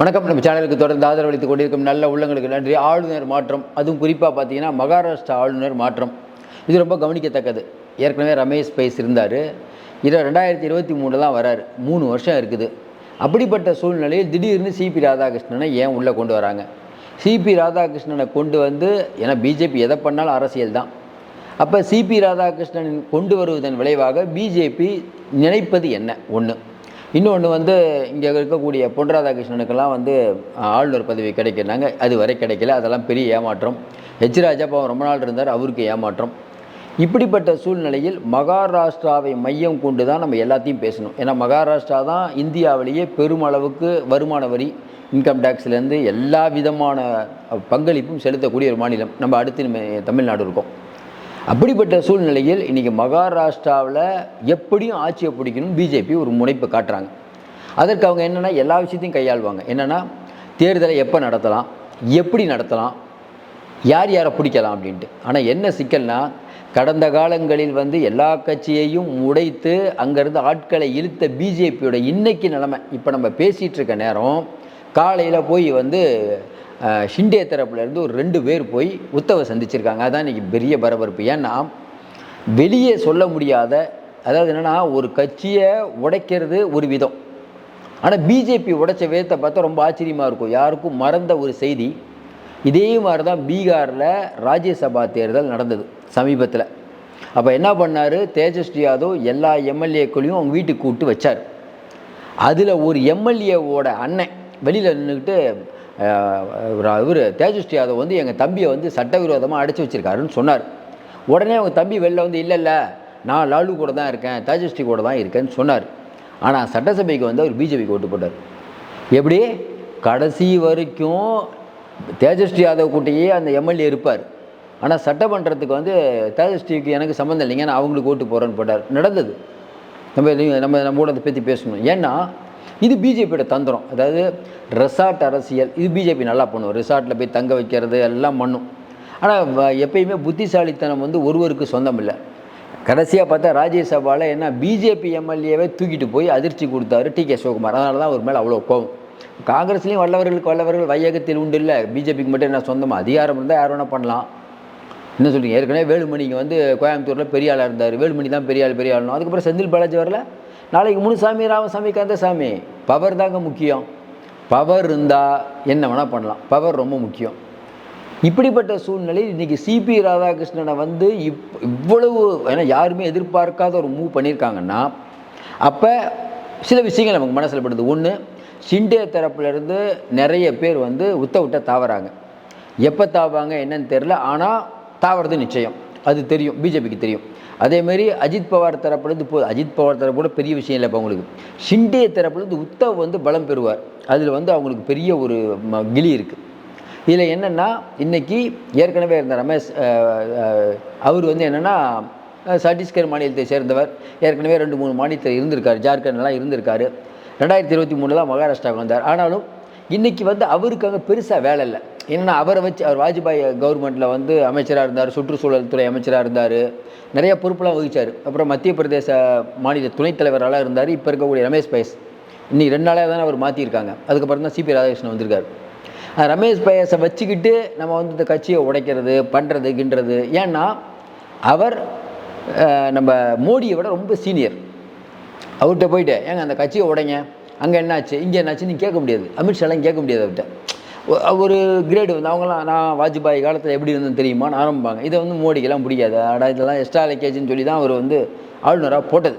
வணக்கம். நம்ம சேனலுக்கு தொடர்ந்து ஆதரவளித்துக் கொண்டிருக்கும் நல்ல உள்ளங்களுக்கு நன்றி. ஆளுநர் மாற்றம் அதுவும் குறிப்பாக பார்த்தீங்கன்னா மகாராஷ்டிரா ஆளுநர் மாற்றம். இது ரொம்ப கவனிக்கத்தக்கது. ஏற்கனவே ரமேஷ் பைஸ் இருந்தார் இரு ரெண்டாயிரத்தி இருபத்தி மூணில் தான் வராரு. மூணு வருஷம் இருக்குது. அப்படிப்பட்ட சூழ்நிலையில் திடீர்னு சிபி ராதாகிருஷ்ணனை ஏன் உள்ளே கொண்டு வராங்க? சிபி ராதாகிருஷ்ணனை கொண்டு வந்து ஏன்னா பிஜேபி எதை பண்ணாலும் அரசியல் தான். அப்போ சிபி ராதாகிருஷ்ணன் கொண்டு வருவதன் விளைவாக பிஜேபி நினைப்பது என்ன? ஒன்று இன்னொன்று வந்து இங்கே இருக்கக்கூடிய பொன் ராதாகிருஷ்ணனுக்கெல்லாம் வந்து ஆளுநர் பதவி கிடைக்கிறாங்க அது வரை கிடைக்கல. அதெல்லாம் பெரிய ஏமாற்றம். ஹெச் ராஜா பாவம் ரொம்ப நாள் இருந்தார். அவருக்கு ஏமாற்றம். இப்படிப்பட்ட சூழ்நிலையில் மகாராஷ்டிராவை மையம் கொண்டு தான் நம்ம எல்லாத்தையும் பேசணும். ஏன்னா மகாராஷ்டிரா தான் இந்தியாவிலேயே பெருமளவுக்கு வருமான வரி இன்கம் டேக்ஸ்லேருந்து எல்லா விதமான பங்களிப்பும் செலுத்தக்கூடிய ஒரு மாநிலம். நம்ம அடுத்து நம்ம தமிழ்நாடு இருக்கோம். அப்படிப்பட்ட சூழ்நிலையில் இன்றைக்கி மகாராஷ்டிராவில் எப்படியும் ஆட்சியை பிடிக்கணும் பிஜேபி ஒரு முனைப்பு காட்டுறாங்க. அதற்கு அவங்க என்னென்னா எல்லா விஷயத்தையும் கையாள்வாங்க. என்னென்னா தேர்தலை எப்போ நடத்தலாம்? எப்படி நடத்தலாம்? யார் யாரை பிடிக்கலாம் அப்படின்ட்டு. ஆனால் என்ன சிக்கல்னால் கடந்த காலங்களில் வந்து எல்லா கட்சியையும் உடைத்து அங்கேருந்து ஆட்களை இழுத்த பிஜேபியோட இன்னைக்கு நிலைமை. இப்போ நம்ம பேசிகிட்டு இருக்க நேரம் காலையில் போய் வந்து ஷிண்டே தரப்புலேருந்து ஒரு ரெண்டு பேர் போய் உத்தவை சந்திச்சிருக்காங்க. அதான் இன்றைக்கி பெரிய பரபரப்பு. ஏன்னா வெளியே சொல்ல முடியாத அதாவது என்னென்னா ஒரு கட்சியை உடைக்கிறது ஒரு விதம். ஆனால் பிஜேபி உடைச்ச விதத்தை பார்த்தா ரொம்ப ஆச்சரியமாக இருக்கும். யாருக்கும் மறந்த ஒரு செய்தி. இதே மாதிரி தான் பீகாரில் ராஜ்யசபா தேர்தல் நடந்தது சமீபத்தில். அப்போ என்ன பண்ணார்? தேஜஸ்வி யாதவ் எல்லா எம்எல்ஏக்களையும் அவங்க வீட்டுக்கு கூப்பிட்டு வச்சார். அதில் ஒரு எம்எல்ஏவோட அண்ணன் வெளியில் நின்றுக்கிட்டு இவர் தேஜஸ்வி யாதவ் வந்து எங்கள் தம்பியை வந்து சட்டவிரோதமாக அடைச்சி வச்சிருக்காருன்னு சொன்னார். உடனே அவங்க தம்பி வெளில வந்து இல்லை இல்லை நான் லாலு கூட தான் இருக்கேன் தேஜஸ்வி கூட தான் இருக்கேன்னு சொன்னார். ஆனால் சட்டசபைக்கு வந்து அவர் பிஜேபிக்கு ஓட்டு போட்டார். எப்படி? கடைசி வரைக்கும் தேஜஸ்வி யாதவ் கூட்டியே அந்த எம்எல்ஏ இருப்பார். ஆனால் சட்டமன்றத்துக்கு வந்து தேஜஸ்விக்கு எனக்கு சம்மந்தம் இல்லைங்க நான் அவங்களுக்கு ஓட்டு போகிறேன்னு போட்டார். நடந்தது. நம்ம நம்ம நம்ம கூட அதை பற்றி பேசணும். ஏன்னா இது பிஜேபியோட தந்திரம். அதாவது ரெசார்ட் அரசியல் இது பிஜேபி நல்லா பண்ணும். ரெசார்ட்டில் போய் தங்க வைக்கிறது எல்லாம் பண்ணும். ஆனால் எப்பயுமே புத்திசாலித்தனம் வந்து ஒருவருக்கு சொந்தம் இல்லை கடைசியாக பார்த்தா ராஜ்யசபாவில் என்ன பிஜேபி எம்எல்ஏவை தூக்கிட்டு போய் அதிர்ச்சி கொடுத்தாரு டி. கே. சிவகுமார். அதனால தான் அவர் மேலே அவ்வளோ கோவம் காங்கிரஸ்லேயும் வல்லவர்களுக்கு வல்லவர்கள் வையகத்தில் உண்டு இல்லை. பிஜேபிக்கு மட்டும் என்ன சொந்தமாக அதிகாரம் இருந்தால் யார் வேணால் பண்ணலாம். என்ன சொல்றீங்க? ஏற்கனவே வேலுமணிக்கு வந்து கோயம்புத்தூரில் பெரிய ஆளாக இருந்தார். வேலுமணி தான் பெரிய ஆள் பெரிய ஆளுனும் அதுக்கப்புறம் செந்தில் பாலாஜி வரல? நாளைக்கு முனுசாமி ராமசாமி கந்தசாமி பவர் தாங்க முக்கியம். பவர் இருந்தால் என்ன வேணால் பண்ணலாம். பவர் ரொம்ப முக்கியம். இப்படிப்பட்ட சூழ்நிலையில் இன்றைக்கி சிபி ராதாகிருஷ்ணனை வந்து இப் இவ்வளவு ஏன்னா யாருமே எதிர்பார்க்காத ஒரு மூவ் பண்ணியிருக்காங்கன்னா அப்போ சில விஷயங்கள் நமக்கு மனசில் படுது. ஒன்று ஷிண்டே தரப்புலேருந்து நிறைய பேர் வந்து உத்த விட்ட தாவறாங்க. எப்போ தாவாங்க என்னன்னு தெரில ஆனால் தாவறது நிச்சயம். அது தெரியும் பிஜேபிக்கு தெரியும். அதேமாரி அஜித் பவார் தரப்புலேருந்து இப்போ அஜித் பவார் தரப்பு கூட பெரிய விஷயம் இல்லை இப்போ அவங்களுக்கு. ஷிண்டே தரப்புலேருந்து உத்தவ் வந்து பலம் பெறுவார். அதில் வந்து அவங்களுக்கு பெரிய ஒரு ம- கிளி இருக்குது இதில் என்னென்னா இன்றைக்கி ஏற்கனவே இருந்த ரமேஷ் அவர் வந்து என்னென்னா சத்தீஸ்கர் மாநிலத்தை சேர்ந்தவர். ஏற்கனவே ரெண்டு மூணு மாநிலத்தில் இருந்திருக்கார். ஜார்க்கண்ட்லாம் இருந்திருக்காரு. ரெண்டாயிரத்தி இருபத்தி மூணில் தான் மகாராஷ்டிராவுக்கு வந்தார். ஆனாலும் இன்றைக்கி வந்து அவருக்கு அங்கே பெருசாக வேலை இல்லை. ஏன்னா அவரை வச்சு அவர் வாஜ்பாய் கவர்மெண்ட்டில் வந்து அமைச்சராக இருந்தார் சுற்றுச்சூழல் துறை அமைச்சராக இருந்தார் நிறைய பொறுப்பெல்லாம் வகிச்சார். அப்புறம் மத்திய பிரதேச மாநில துணைத் தலைவராக இருந்தார் இப்போ இருக்கக்கூடிய ரமேஷ் பைஸ். இன்னைக்கு ரெண்டு நாளாக தானே அவர் மாற்றிருக்காங்க அதுக்கப்புறம் தான் சிபி ராதாகிருஷ்ணன் வந்திருக்காரு. ரமேஷ் பயஸை வச்சுக்கிட்டு நம்ம வந்து இந்த கட்சியை உடைக்கிறது பண்ணுறது கிண்டுறது ஏன்னா அவர் நம்ம மோடியை விட ரொம்ப சீனியர். அவர்கிட்ட போயிட்டு ஏங்க அந்த கட்சியை உடைங்க. அங்கே என்னாச்சு? இங்கே என்னாச்சு நீ கேட்க முடியாது. அமித்ஷாலாம் கேட்க முடியாது அவர்கிட்ட. ஒரு கிரேடு வந்து அவங்களாம் நான் வாஜ்பாய் காலத்தில் எப்படி இருந்தது தெரியுமான்னு ஆரம்பிப்பாங்க. இதை வந்து மோடிக்கெல்லாம் பிடிக்காது. அடா இதெல்லாம் எக்ஸ்ட்ரா லக்கேஜ்னு சொல்லி தான் அவர் வந்து ஆளுநராக போட்டது.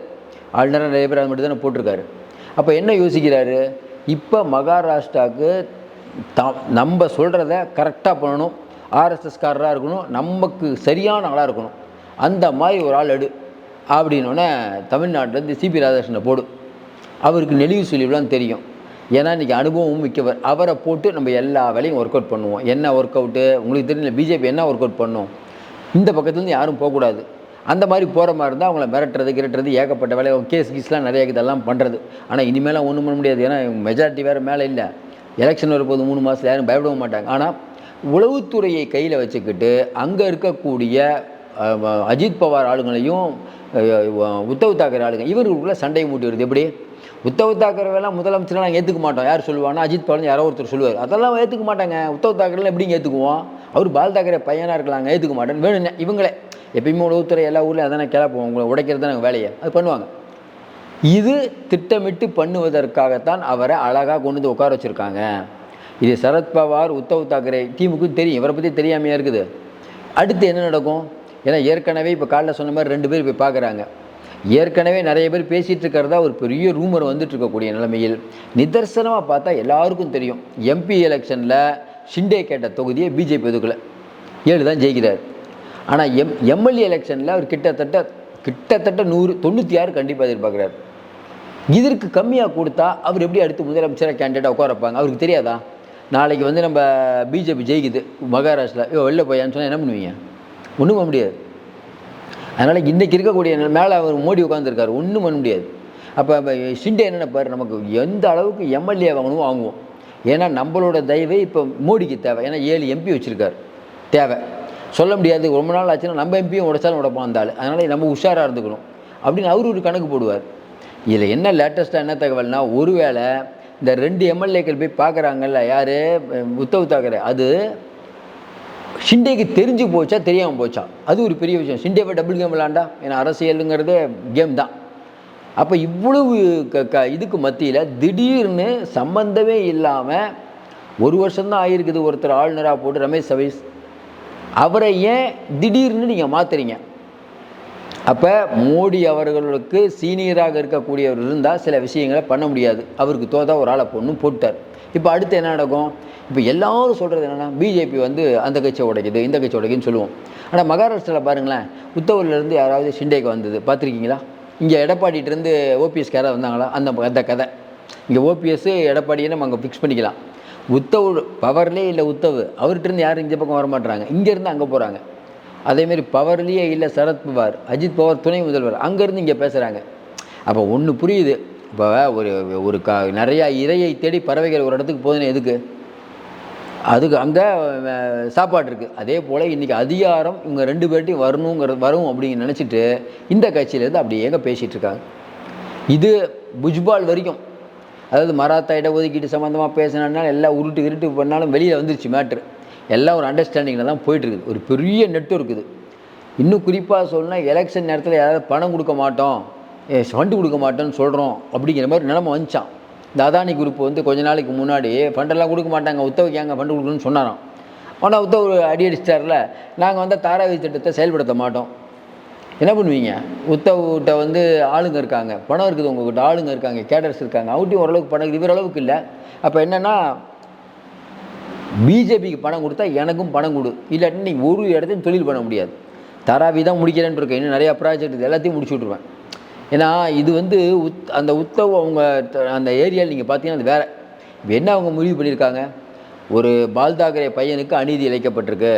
ஆளுநராக நிறைய பேர் அது மட்டும் தானே போட்டிருக்காரு. அப்போ என்ன யோசிக்கிறாரு? இப்போ மகாராஷ்டிராவுக்கு த நம்ம சொல்கிறத கரெக்டாக பண்ணணும். ஆர்எஸ்எஸ்காரராக இருக்கணும். நமக்கு சரியான ஆளாக இருக்கணும். அந்த மாதிரி ஒரு ஆள் எடு. அப்படின்னோடனே தமிழ்நாட்டிலேருந்து சிபி ராதாகிருஷ்ணனை போடும் அவருக்கு நெளிவு சொல்லிவிடலாம் தெரியும். ஏன்னா இன்றைக்கி அனுபவமும் மிக்கவர். அவரை போட்டு நம்ம எல்லா வேலையும் ஒர்க் அவுட் பண்ணுவோம். என்ன ஒர்க் அவுட்டு உங்களுக்கு தெரியல பிஜேபி என்ன ஒர்க் அவுட் பண்ணும்? இந்த பக்கத்துலேருந்து யாரும் போகக்கூடாது. அந்த மாதிரி போகிற மாதிரி இருந்தால் அவங்கள மிரட்டுறது கிரட்டுறது ஏகப்பட்ட வேலை கேஸ் கீஸ்லாம் நிறைய இதெல்லாம் பண்ணுறது ஆனால் இனிமேலாம் ஒன்றும் பண்ண முடியாது. ஏன்னா மெஜாரிட்டி வேறு மேலே இல்லை. எலெக்ஷன் வரும்போது மூணு மாதத்தில் யாரும் பயப்படவும் மாட்டாங்க. ஆனால் உளவுத்துறையை கையில் வச்சுக்கிட்டு அங்கே இருக்கக்கூடிய அஜித் பவார் ஆளுங்களையும் உத்தவ் தாக்கரே ஆளுங்க இவர்களுக்குள்ளே சண்டை மூட்டி வருது எப்படி? உத்தவ் தாக்கரவெல்லாம் முதலமைச்சர் நாங்கள் ஏற்றுக்க மாட்டோம். யார் சொல்லுவாங்கன்னா அஜித் பவன் யாரோ ஒருத்தர் சொல்லுவார். அதெல்லாம் ஏற்றுக்க மாட்டாங்க. உத்தவ் தாக்கரெலாம் எப்படிங்க ஏற்றுக்குவோம் அவர் பால் தாக்கரே பையனாக இருக்கலாங்க. ஏற்றுக்க மாட்டேன்னு வேணும் இவங்களே. எப்பயுமே உளவுத்துறை எல்லா ஊர்லேயும் அதானே கிளப்புவோம் உங்களை உடைக்கிறது தான் வேலையை. அது பண்ணுவாங்க. இது திட்டமிட்டு பண்ணுவதற்காகத்தான் அவரை அழகாக கொண்டு வந்து உட்கார வச்சுருக்காங்க. இது சரத்பவார் உத்தவ் தாக்கரே டீமுக்கும் தெரியும். இவரை பற்றி தெரியாமையாக இருக்குது. அடுத்து என்ன நடக்கும்? ஏன்னா ஏற்கனவே இப்போ காலைல சொன்ன மாதிரி ரெண்டு பேர் போய் பார்க்குறாங்க ஏற்கனவே நிறைய பேர் பேசிகிட்டு இருக்கிறதா ஒரு பெரிய ரூமர் வந்துட்டு இருக்கக்கூடிய நிலைமையில் நிதர்சனமாக பார்த்தா எல்லாருக்கும் தெரியும் எம்பி எலெக்ஷனில் ஷிண்டே கேட்ட தொகுதியை பிஜேபி ஒதுக்கலை. ஏழு தான் ஜெயிக்கிறார். ஆனால் எம் எம்எல்ஏ எலெக்ஷனில் அவர் கிட்டத்தட்ட கிட்டத்தட்ட நூறு தொண்ணூற்றி ஆறு கண்டிப்பாக எதிர்பார்க்குறாரு. இதற்கு கம்மியாக கொடுத்தா அவர் எப்படி அடுத்து முதலமைச்சராக கேண்டிடேட்டாக உட்காரப்பாங்க அவருக்கு தெரியாதா? நாளைக்கு வந்து நம்ம பிஜேபி ஜெயிக்குது. மகாராஷ்டிரா ஐயோ வெளில போயான்னு சொன்னால் என்ன பண்ணுவீங்க? ஒன்றும் பண்ண முடியாது. அதனால் இன்றைக்கி இருக்கக்கூடிய மேலே அவர் மோடி உட்காந்துருக்காரு ஒன்றும் பண்ண முடியாது. அப்போ ஷிண்டே என்ன நினைப்பாரு நமக்கு எந்த அளவுக்கு எம்எல்ஏ வாங்கணும் வாங்குவோம். ஏன்னா நம்மளோட தயவை இப்போ மோடிக்கு தேவை. ஏன்னா ஏழு எம்பி வச்சுருக்காரு. தேவை. சொல்ல முடியாது. ரொம்ப நாள் ஆச்சுன்னா நம்ம எம்பியும் உடைச்சாலும் உடப்போம் அந்த ஆள். அதனால் நம்ம உஷாராக இருந்துக்கணும். அப்படின்னு அவர் ஒரு கணக்கு போடுவார். இதில் என்ன லேட்டஸ்ட்டாக என்ன தகவல்னால் ஒருவேளை இந்த ரெண்டு எம்எல்ஏக்கள் போய் பார்க்குறாங்கல்ல யார்? உத்தவ் தாக்கரே. அது ஷிண்டேக்கு தெரிஞ்சு போச்சா தெரியாமல் போச்சா? அது ஒரு பெரிய விஷயம். ஷிண்டேவை டபுள் கேம் விளாண்டா ஏன்னா அரசியலுங்கிறது கேம் தான். அப்போ இவ்வளவு க க இதுக்கு மத்தியில் திடீர்னு சம்மந்தமே இல்லாமல் ஒரு வருஷம்தான் ஆகிருக்குது ஒருத்தர் ஆளுநராக போட்டு ரமேஷ் சவீஸ் அவரை ஏன் திடீர்னு நீங்கள் மாற்றுறீங்க அப்போ மோடி அவர்களுக்கு சீனியராக இருக்கக்கூடியவர் இருந்தால் சில விஷயங்களை பண்ண முடியாது. அவருக்கு தோதா ஒரு ஆளை பொண்ணு போட்டார் இப்போ அடுத்து என்ன நடக்கும்? இப்போ எல்லாரும் சொல்கிறது என்னென்னா பிஜேபி வந்து அந்த கட்சியை உடைக்குது இந்த கட்சி உடைக்குதுன்னு சொல்லுவோம். ஆனால் மகாராஷ்டிராவில் பாருங்களேன் உத்தவர்லேருந்து யாராவது ஷிண்டேக்கு வந்தது பார்த்துருக்கீங்களா? இங்கே எடப்பாடிகிட்டேருந்து ஓபிஎஸ்க்கு யாராவது வந்தாங்களா? அந்த அந்த கதை. இங்கே ஓபிஎஸ் எடப்பாடியை நம்ம அங்கே ஃபிக்ஸ் பண்ணிக்கலாம். உத்தவ் பவர்லேயே இல்லை உத்தவ் அவர்கிட்டருந்து யாரும் இந்த பக்கம் வரமாட்டுறாங்க இங்கேருந்து அங்கே போகிறாங்க அதேமாரி பவர்லேயே இல்லை சரத்பவார் அஜித் பவார் துணை முதல்வர் அங்கேருந்து இங்கே பேசுகிறாங்க அப்போ ஒன்று புரியுது இப்போ ஒரு ஒரு க நிறையா இரையை தேடி பறவைகள் ஒரு இடத்துக்கு போகுதுன்னு எதுக்கு? அதுக்கு அங்கே சாப்பாடு இருக்குது அதே போல் இன்றைக்கி அதிகாரம் இவங்க ரெண்டு பேர்ட்டையும் வரணுங்கிறது வரும் அப்படின்னு நினச்சிட்டு இந்த கட்சியிலேருந்து அப்படியே எங்கே பேசிகிட்டு இருக்காங்க. இது புஜ்பால் வரைக்கும். அதாவது மராத்தா இடஒதுக்கீடு சம்மந்தமாக பேசினாலும் எல்லாம் உருட்டு இருட்டு பண்ணாலும் வெளியில் வந்துருச்சு மேட்ரு எல்லாம் ஒரு அண்டர்ஸ்டாண்டிங்கில் தான் போயிட்டுருக்குது ஒரு பெரிய நெட்வொர்க் இது இன்னும் குறிப்பாக சொல்லணும்னா எலெக்ஷன் நேரத்தில் யாராவது பணம் கொடுக்க மாட்டோம். ஃபண்டு கொடுக்க மாட்டேன்னு சொல்கிறோம் அப்படிங்கிற மாதிரி நிலமை வந்துச்சான் இந்த அதானி குரூப் வந்து கொஞ்ச நாளைக்கு முன்னாடி ஃபண்டெல்லாம் கொடுக்க மாட்டாங்க உத்தவுக்கு ஃபண்டு கொடுக்கணும்னு சொன்னாராம். ஆனால் உத்தவ ஒரு அடி அடிச்சிட்டார்ல நாங்கள் வந்து தாராவி திட்டத்தை செயல்படுத்த மாட்டோம். என்ன பண்ணுவீங்க? உத்தவ்கிட்ட வந்து ஆளுங்க இருக்காங்க பணம் இருக்குது உங்ககிட்ட ஆளுங்க இருக்காங்க கேடர்ஸ் இருக்காங்க அவட்டையும் ஓரளவுக்கு பணம் இருக்குது இவர் அளவுக்கு இல்லை. அப்போ என்னென்னா பிஜேபிக்கு பணம் கொடுத்தா எனக்கும் பணம் கொடு இல்லாட்டி நீங்கள் ஒரு இடத்தையும் தொழில் பண்ண முடியாது. தராவி தான் முடிக்கிறேன்னு இருக்கேன் இன்னும் நிறையா ப்ராஜெக்ட் எல்லாத்தையும் முடிச்சு விட்ருவேன் ஏன்னா இது வந்து உத் அந்த உத்தவ் அவங்க அந்த ஏரியாவில் நீங்கள் பார்த்தீங்கன்னா அது வேறு. இப்போ என்ன அவங்க முடிவு பண்ணியிருக்காங்க? ஒரு பால்தாக்கரே பையனுக்கு அநீதி இழைக்கப்பட்டிருக்கு.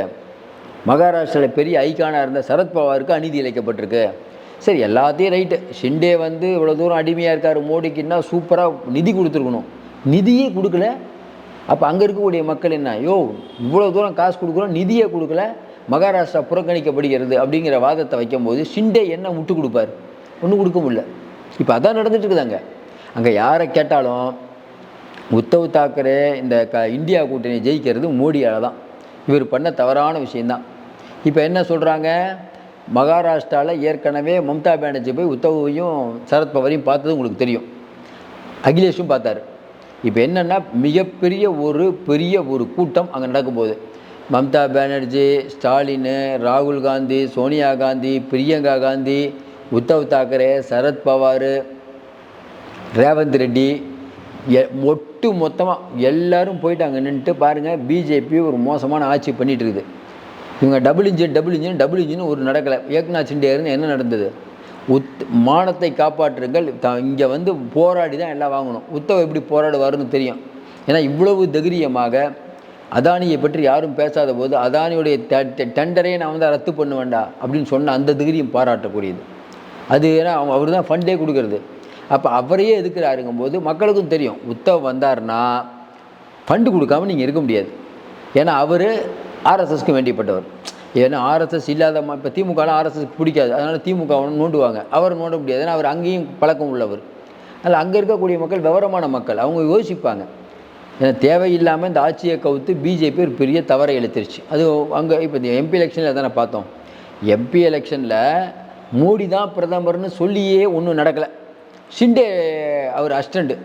மகாராஷ்டிராவில் பெரிய ஐக்கானாக இருந்த சரத்பவாருக்கு அநீதி இழைக்கப்பட்டிருக்கு. சரி எல்லாத்தையும் ரைட்டு. ஷிண்டே வந்து இவ்வளோ தூரம் அடிமையாக இருக்கார் மோடிக்குன்னா சூப்பராக நிதி கொடுத்துருக்கணும். நிதியே கொடுக்கல. அப்போ அங்கே இருக்கக்கூடிய மக்கள் என்ன? யோ இவ்வளோ தூரம் காசு கொடுக்குறோம் நிதியே கொடுக்கல. மகாராஷ்டிரா புறக்கணிக்கப்படுகிறது அப்படிங்கிற வாதத்தை வைக்கும்போது ஷிண்டே என்ன முட்டு கொடுப்பார்? ஒன்றும் கொடுக்க முடியல. இப்போ அதான் நடந்துட்டுருக்குதாங்க அங்கே யாரை கேட்டாலும் உத்தவ் தாக்கரே இந்த க இந்தியா கூட்டணி ஜெயிக்கிறது மோடியால் தான் இவர் பண்ண தவறான விஷயந்தான் இப்போ என்ன சொல்கிறாங்க மகாராஷ்டிராவில் ஏற்கனவே மம்தா பானர்ஜி போய் உத்தவையும் சரத்பவரையும் பார்த்தது உங்களுக்கு தெரியும். அகிலேஷும் பார்த்தாரு. இப்போ என்னென்னா மிகப்பெரிய ஒரு பெரிய ஒரு கூட்டம் அங்கே நடக்கும்போது. மம்தா பானர்ஜி ஸ்டாலின் ராகுல் காந்தி சோனியா காந்தி பிரியங்கா காந்தி உத்தவ் தாக்கரே சரத்பவார் ரேவந்த் ரெட்டி எ- ஒட்டு மொத்தமாக எல்லோரும் போயிட்டாங்க நின்றுட்டு பாருங்கள் பிஜேபி ஒரு மோசமான ஆட்சி பண்ணிகிட்ருக்குது இருக்குது இவங்க double engine double engine double engine ஒரு நடக்கலை. ஏக்நாத் சிண்டே என்ன நடந்தது? உத் மானத்தை காப்பாற்றுங்கள். த இங்கே வந்து போராடி தான் எல்லாம் வாங்கணும். உத்தவ் எப்படி போராடுவாருன்னு தெரியும். ஏன்னா இவ்வளவு தைரியமாக அதானியை பற்றி யாரும் பேசாத போது அதானியுடைய டெண்டரையே நான் வந்து ரத்து பண்ண வேண்டாம் அப்படின்னு சொன்ன அந்த தைரியம் பாராட்டக்கூடியது. அது ஏன்னா அவங்க அவர் தான் ஃபண்டே கொடுக்கறது. அப்போ அவரையே எதுக்குறாருங்கும் போது மக்களுக்கும் தெரியும். உத்தவ் வந்தாருன்னா ஃபண்டு கொடுக்காம நீங்கள் இருக்க முடியாது. ஏன்னா அவர் ஆர்எஸ்எஸ்க்கு வேண்டியப்பட்டவர் ஏன்னா ஆர்எஸ்எஸ் இல்லாத இப்போ திமுகலாம் ஆர்எஸ்எஸ்க்கு பிடிக்காது. அதனால் திமுக நோண்டுவாங்க. அவர் நோண்ட முடியாது. ஏன்னா அவர் அங்கேயும் பழக்கம் உள்ளவர். அதில் அங்கே இருக்கக்கூடிய மக்கள் விவரமான மக்கள். அவங்க யோசிப்பாங்க. ஏன்னா தேவையில்லாமல் இந்த ஆட்சியை கவுத்து பிஜேபி ஒரு பெரிய தவறை இழுத்துருச்சு. அது அங்கே இப்போ இந்த எம்பி எலெக்ஷனில் தானே பார்த்தோம். எம்பி எலெக்ஷனில் மோடி தான் பிரதமர்னு சொல்லியே ஒன்றும் நடக்கலை. ஷிண்டே அவர் அசிஸ்டண்ட்டு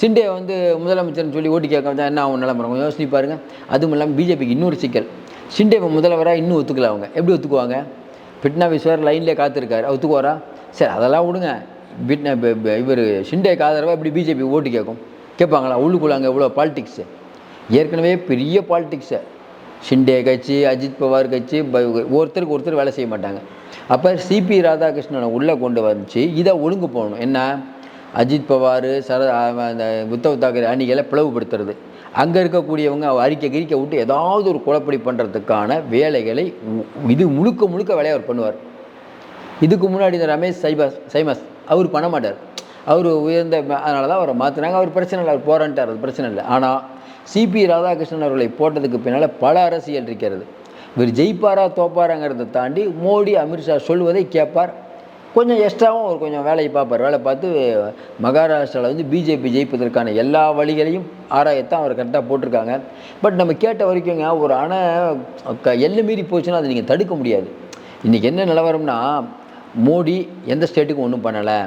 ஷிண்டே வந்து முதலமைச்சர்னு சொல்லி ஓட்டு கேட்க என்ன அவங்க நிலமரம் கொஞ்சம் பாருங்கள் அதுவும் இல்லாமல் பிஜேபிக்கு இன்னொரு சிக்கல். ஷிண்டே இப்போ முதல்வராக இன்னும் ஒத்துக்கல அவங்க. எப்படி ஒத்துக்குவாங்க? பிட்னாவிஸ் வேறு லைன்லேயே காத்திருக்காரு. ஒத்துக்குவாரா? சரி அதெல்லாம் விடுங்க. பிட்னா இவர் ஷிண்டேக்கு ஆதரவாக எப்படி பிஜேபி ஓட்டு கேட்கும்? கேட்பாங்களா? உள்ளுக்குள்ள அங்கே இவ்வளோ பாலிடிக்ஸு ஏற்கனவே பெரிய பாலிட்டிக்ஸை ஷிண்டே கட்சி அஜித் பவார் கட்சி ப- ஒருத்தருக்கு ஒருத்தர் வேலை செய்ய மாட்டாங்க. அப்போ சிபி ராதாகிருஷ்ணனை உள்ளே கொண்டு வந்துச்சு. இதை ஒழுங்கு போகணும் என்ன? அஜித் பவார் சர அந்த உத்தவ் தாக்கரே அணிகளை பிளவுபடுத்துறது. அங்கே இருக்கக்கூடியவங்க அறிக்கை கிரிக்கை விட்டு ஏதாவது ஒரு குழப்படி பண்ணுறதுக்கான வேலைகளை இது முழுக்க முழுக்க வேலையை அவர் பண்ணுவார். இதுக்கு முன்னாடி இந்த ரமேஷ் சைபாஸ் சைமஸ் அவர் பண்ண மாட்டார். அவர் உயர்ந்த அதனால தான் அவரை மாற்றினாங்க அவர் பிரச்சனை இல்லை அவர் போரான்ட்டார். அது பிரச்சனை இல்லை. ஆனால் சிபி ராதாகிருஷ்ணன் அவர்களை போட்டதுக்கு பின்னால் பல அரசியல் இருக்கிறது. இவர் ஜெயிப்பாரா தோப்பாராங்கிறத தாண்டி மோடி அமித்ஷா சொல்வதை கேட்பார். கொஞ்சம் எக்ஸ்ட்ராவும் அவர் கொஞ்சம் வேலையை பார்ப்பார். வேலை பார்த்து மகாராஷ்டிராவில் வந்து பிஜேபி ஜெயிப்பதற்கான எல்லா வழிகளையும் ஆராயத்தான் அவர் கரெக்டாக போட்டிருக்காங்க. பட் நம்ம கேட்ட வரைக்குங்க ஒரு அணை க எல்லை மீறி போச்சுன்னா அதை நீங்கள் தடுக்க முடியாது. இன்றைக்கி என்ன நிலவரம்னா மோடி எந்த ஸ்டேட்டுக்கும் ஒன்றும் பண்ணலை.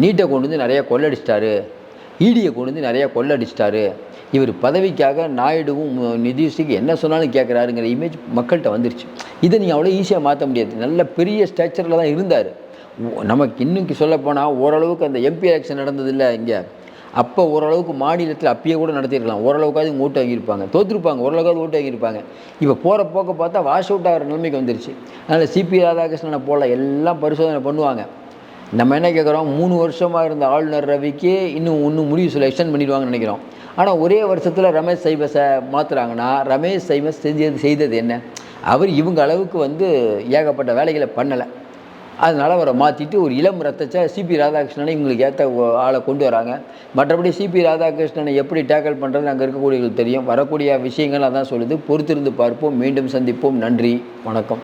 நீட்டை கொண்டு வந்து நிறைய கொள்ளடிச்சிட்டாரு. ஈடியை கொண்டு வந்து நிறையா கொள்ளடிச்சிட்டாரு. இவர் பதவிக்காக நாயுடுவும் மு- என்ன சொன்னாலும் கேட்குறாருங்கிற இமேஜ் மக்கள்கிட்ட வந்துருச்சு. இதை நீங்கள் அவ்வளோ ஈஸியாக மாற்ற முடியாது. நல்ல பெரிய ஸ்ட்ரக்சரில் தான் இருந்தார். நமக்கு இன்னும் சொல்லப்போனால் ஓரளவுக்கு அந்த எம்பி எலெக்ஷன் நடந்ததில்ல இங்கே. அப்போ ஓரளவுக்கு மாநிலத்தில் அப்பயே கூட நடத்திருக்கலாம். ஓரளவுக்காவது ஓட்டு வாங்கியிருப்பாங்க. தோற்றுருப்பாங்க ஓரளவுக்காவது ஓட்டு வாங்கியிருப்பாங்க. இப்போ போகிற போக்க பார்த்தா வாஷ் அவுட் ஆகிற நிலைமைக்கு வந்துருச்சு. அதனால் சிபி ராதாகிருஷ்ணனை போல எல்லாம் பரிசோதனை பண்ணுவாங்க. நம்ம என்ன கேட்குறோம் மூணு வருஷமாக இருந்த ஆளுநர் ரவிக்கு இன்னும் இன்னும் முடிவு சொல்ல எக்ஸ்டெண்ட் பண்ணிடுவாங்கன்னு நினைக்கிறோம். ஆனால் ஒரே வருஷத்தில் ரமேஷ் சைபஸை மாற்றுறாங்கன்னா ரமேஷ் சைபஸ் செஞ்சது செய்தது என்ன? அவர் இவங்க அளவுக்கு வந்து ஏகப்பட்ட வேலைகளை பண்ணலை. அதனால் அவரை மாற்றிட்டு ஒரு இளம் ரத்தச்சா சிபி ராதாகிருஷ்ணனை இவங்களுக்கு ஏற்ற ஆளை கொண்டு வராங்க. மற்றபடி சிபி ராதாகிருஷ்ணனை எப்படி டேக்கிள் பண்ணுறது அங்கே இருக்கக்கூடியவங்களுக்கு தெரியும். வரக்கூடிய விஷயங்கள் அதான் சொல்லுது. பொறுத்திருந்து பார்ப்போம். மீண்டும் சந்திப்போம். நன்றி. வணக்கம்.